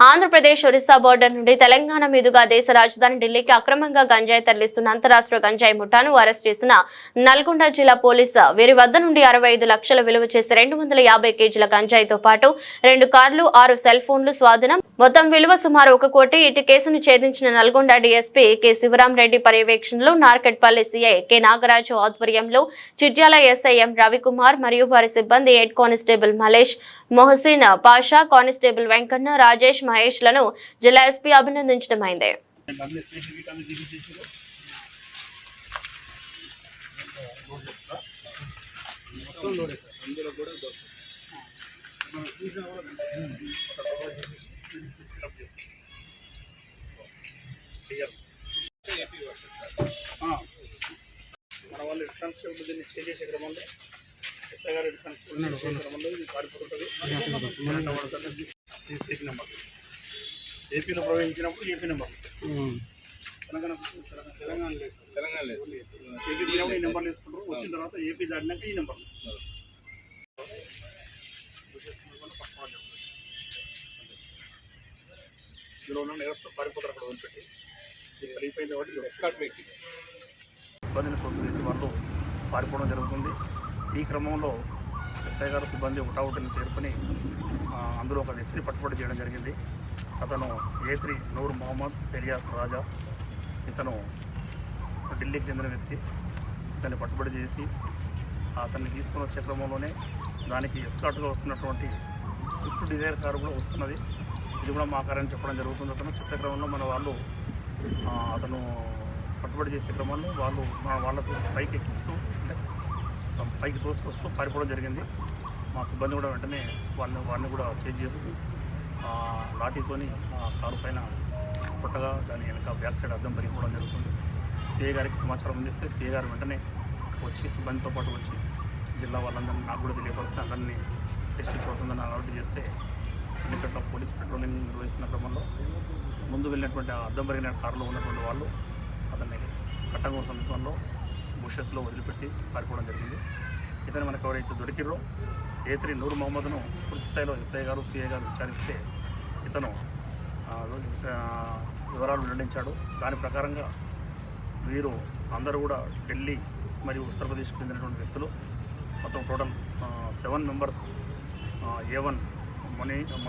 Andhra Pradesh Orissa border నుండి తెలంగాణ మీదుగా దేశ రాజధాని ఢిల్లీకి అక్రమంగా గంజాయి తరలిస్తున్న అంతరాష్ట్ర గంజాయి ముఠాను అరెస్ట్ చేసిన నల్గొండ జిల్లా పోలీసు వీరి వద్ద నుండి అరవై ఐదు లక్షల విలువ చేసే రెండు వందల యాభై కేజీల గంజాయితో పాటు రెండు కార్లు ఆరు సెల్ ఫోన్లు స్వాధీనం. మొత్తం విలువ సుమారు ఒక కోటి. ఇటు కేసును ఛేదించిన నల్గొండ డీఎస్పీ కె శివరాం రెడ్డి పర్యవేక్షణలో నార్కెట్పల్లి సిఐ కె నాగరాజు ఆధ్వర్యంలో చిట్యాల ఎస్ఐఎం రవికుమార్ మరియు వారి సిబ్బంది head constable Malesh Mohsin Pasha constable Venkanna Rajesh మహేష్లను జిల్లా ఎస్పీ అభినందించడమైంది. మన వాళ్ళు ఇన్స్టాన్స్ దీన్ని చేసే క్రమంలో ఎస్ఐ గారు క్రమంలో ఇది పారిపోతుంటుంది నెంబర్ ఏపీలో ప్రవేశించినప్పుడు ఏపీ నెంబర్ తెలంగాణ తెలంగాణ లేదు తెలంగాణ లేదు ఏపీ ఈ నెంబర్ వేసుకుంటారు వచ్చిన తర్వాత ఏపీ దాటినాక ఈ నెంబర్ ఇందులో ఉన్న నేరస్తు పారిపోతారు అక్కడ వదిలిపెట్టి ఇది పెరిగిపోయింది కాబట్టి ఎస్కాట్ వ్యక్తి ఇబ్బందిని సోర్స్ చేసి వాళ్ళు పారిపోవడం జరుగుతుంది. ఈ క్రమంలో ఎస్ఐ గారు సిబ్బంది ఒకటావుటిని చేరుకుని అందులో ఒక వ్యక్తిని పట్టుబడి చేయడం జరిగింది. అతను ఏ త్రీ నూర్ మొహమ్మద్ పెరియాస్ రాజా. ఇతను ఢిల్లీకి చెందిన వ్యక్తి. ఇతన్ని పట్టుబడి చేసి అతన్ని తీసుకుని వచ్చే క్రమంలోనే దానికి ఎస్కాట్గా వస్తున్నటువంటి స్విఫ్ట్ డిజైర్ కారు కూడా వస్తున్నది. ఇది కూడా మా కారని చెప్పడం జరుగుతుంది. అతను చెప్పే క్రమంలో మన వాళ్ళు అతను పట్టుబడి చేసే క్రమంలో వాళ్ళు మా వాళ్ళకు పైకి ఎక్కిస్తూ అంటే పైకి తోసుకొస్తూ పారిపోవడం జరిగింది. మా సిబ్బంది కూడా వెంటనే వాడిని వాడిని కూడా చేంజ్ చేసి లాఠీతోని ఆ కారు పైన పుట్టగా దాని వెనక బ్యాక్ సైడ్ అద్దం పగిలిపోవడం జరుగుతుంది. సిఏ గారికి సమాచారం అందిస్తే సిఏ గారు వెంటనే వచ్చి సిబ్బందితో పాటు వచ్చి జిల్లా వాళ్ళందరినీ నాకు కూడా తెలియపరిస్తే అందరినీ డిస్ట్రిక్ట్ వస్తుందని అలర్ట్ చేస్తే ఎన్నికట్ల పోలీస్ పెట్రోలింగ్ నిర్వహిస్తున్న క్రమంలో ముందు వెళ్ళినటువంటి ఆ అద్దం పరిగిన కారులో ఉన్నటువంటి వాళ్ళు అతన్ని కట్టంగూరు సమీపంలో బుషెస్లో వదిలిపెట్టి పారిపోవడం జరిగింది. ఇతను మనకు ఎవరైతే దొరికిరో ఏ త్రీ నూరు మహమ్మద్ను పూర్తి స్థాయిలో ఎస్ఐ గారు సిఐ గారు విచారిస్తే ఇతను వివరాలు వెల్లడించాడు. దాని ప్రకారంగా వీరు అందరూ కూడా ఢిల్లీ మరియు ఉత్తరప్రదేశ్కి చెందినటువంటి వ్యక్తులు. మొత్తం total seven members A one money